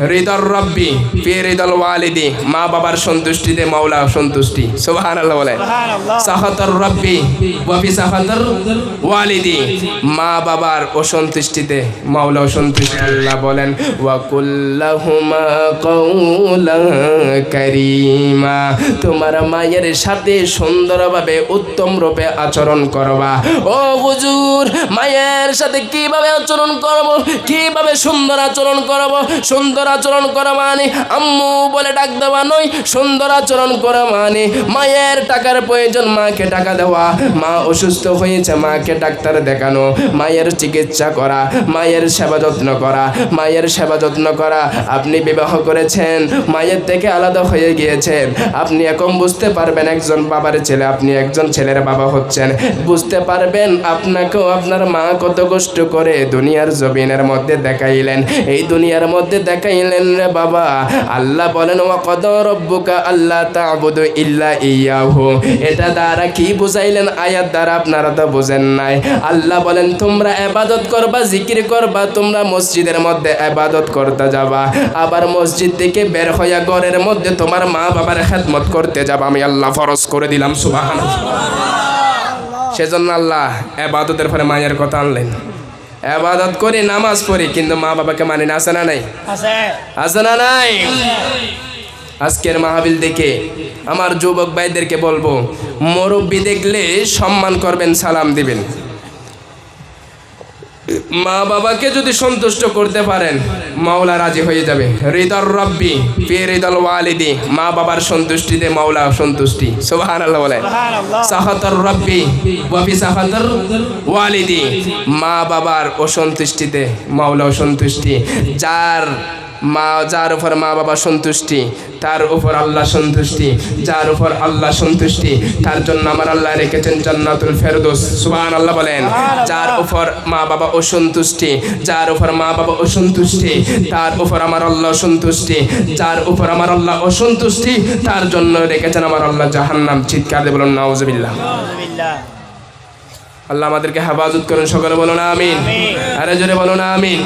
হৃদর রব্বি ফি হৃদল ওয়ালিদি মা বাবার সন্তুষ্টিতে মাওলা সন্তুষ্টি। সুবহানাল্লাহ বলেন। সাহাতর রব্বি ওয়া ফি সাহাতর ওয়ালিদি মা বাবার অসন্তুষ্টিতে মাওলা অসন্তুষ্টি আল্লাহ বলেন ওয়া কুল্লাহুমা কওলা কারীমা তোমার মায়ের সাথে সুন্দরভাবে উত্তম রূপে আচরণ করবা। ও হুজুর মায়ের সাথে কীভাবে আচরণ করব? কীভাবে সুন্দর আচরণ করব? সুন্দর আচরণ করা মানে? আম্মু বলে ডাক দেওয়া নয়, সুন্দর আচরণ করা মানে? মায়ের টাকার প্রয়োজন মাকে টাকা দেওয়া। মা অসুস্থ হয়েছে, মাকে ডাক্তার দেখানো। মায়ের চিকিৎসা করা, মায়ের সেবা যত্ন করা, মায়ের সেবা যত্ন করা। আপনি বিবাহ করেছেন, মায়ের থেকে আলাদা হয়ে গিয়েছেন। আপনি এখন বুঝতে পারবেন একজন বাবার ছেলে, আপনি একজন ছেলের বাবা হচ্ছেন। বুঝতে পারবেন আপনাকেও আপনার মা কত কষ্ট করে দুনিয়ার জমিনের মধ্যে দেখাইলেন। এই দুনিয়ার মধ্যে দেখাইলেন রে বাবা। আল্লাহ বলেন ও কদ রব্বুকা আল্লাহ তাবুদু ইল্লা ইয়াহু? এটা দ্বারা কি বুঝাইলেন? আয়াত দ্বারা আপনারা তো বুঝেন নাই। আল্লাহ বলেন, তোমরা এবাদত করবা, জিকির করবা, তোমরা মসজিদের মধ্যে এবাদত করতে যাবা। আবার মসজিদ থেকে বের হইয়া ঘরের মধ্যে তোমার মা বাবার খেদমত করতে যাবা। আমি আল্লাহ ফরজ করে দিলাম সুবাহান সেজন্য আল্লাহ এবাদতের ফলে মায়ের কথা আনলেন। এবাদত করে নামাজ পড়ি কিন্তু মা বাবাকে মানে না আছে না নাই? আছে। না নাই? আজকের মাহাবিল দেখে আমার যুবক ভাইদেরকে বলব মুরব্বী দেখলে সম্মান করবেন সালাম দিবেন। মা বাবাকে যদি সন্তুষ্ট করতে পারেন মাওলা রাজি হয়ে যাবে। হৃদর রব্বি হৃদল ওয়ালিদি। মা বাবার সন্তুষ্টিতে মাওলা সন্তুষ্টি। সোহান সুবহানাল্লাহ। সাহাতর রব্বি সাহাতর ওয়ালিদি। মা বাবার অসন্তুষ্টিতে মাওলা অসন্তুষ্টি যার মা যার উপর মা বাবা সন্তুষ্টি তার উপর আল্লাহ সন্তুষ্টি যার উপর আল্লাহ সন্তুষ্টি তার জন্য আমার আল্লাহ রেখেছেন জান্নাতুল ফেরদৌস। সুবহান আল্লাহ বলেন যার উপর মা বাবা অসন্তুষ্টি যার উপর মা বাবা অসন্তুষ্টি তার উপর আমার আল্লাহ সন্তুষ্টি যার উপর আমার আল্লাহ অসন্তুষ্টি তার জন্য রেখেছেন আমার আল্লাহ জাহান্নাম। চিৎকার দিয়ে বলুন নাউজুবিল্লাহ। আল্লাহ আমাদেরকে হেফাজত করুন সকলে বলুন আমিন। আরে জোরে বলুন আমিন।